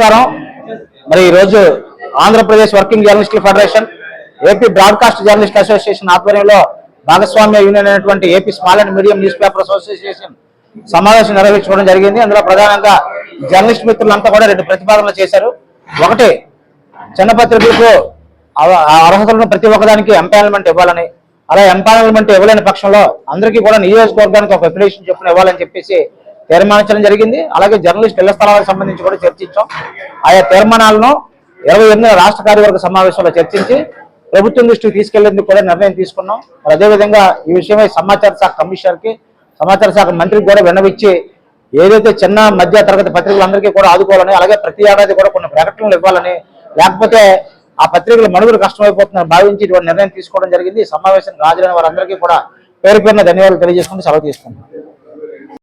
నమస్కారం. మరి ఈరోజు ఆంధ్రప్రదేశ్ వర్కింగ్ జర్నలిస్టుల federation AP broadcast journalist association ఆధ్వర్యంలో భాగస్వామ్య యూనియన్ అయినటువంటి AP small and medium newspaper association సమావేశం నిర్వహించుకోవడం జరిగింది. అందులో ప్రధానంగా జర్నలిస్ట్ మిత్రులంతా కూడా రెండు ప్రతిపాదనలు చేశారు. ఒకటి చిన్న పత్రికలకు ఆ అర్హతలను ప్రతి ఒక్కదానికి ఎంపానల్మెంట్ ఇవ్వాలని అలా ఎంపానల్మెంట్ ఇవ్వలేని పక్షంలో అందరికీ కూడా నియోజకవర్గానికి ఒక అప్లికేషన్ చొప్పున ఇవ్వాలని చెప్పేసి తీర్మానించడం జరిగింది. అలాగే జర్నలిస్ట్ ఇళ్ళ స్థలాలకు సంబంధించి కూడా చర్చించాం. ఆయా తీర్మానాలను ఇరవై ఎనిమిది రాష్ట్ర కార్యవర్గ సమావేశంలో చర్చించి ప్రభుత్వం దృష్టికి తీసుకెళ్ళేందుకు కూడా నిర్ణయం తీసుకున్నాం. మరి అదేవిధంగా ఈ విషయమై సమాచార శాఖ కమిషనర్కి సమాచార శాఖ మంత్రికి కూడా విన్నవిచ్చి ఏదైతే చిన్న మధ్య తరగతి పత్రికలందరికీ కూడా ఆదుకోవాలని అలాగే ప్రతి ఏడాది కూడా కొన్ని ప్రకటనలు ఇవ్వాలని లేకపోతే ఆ పత్రికలు మనుగడ కష్టమైపోతుందని భావించి ఇటువంటి నిర్ణయం తీసుకోవడం జరిగింది. ఈ సమావేశానికి హాజరైన వారందరికీ కూడా పేరు పేరున ధన్యవాదాలు తెలియజేసుకుంటూ సెలవు తీసుకుంటాం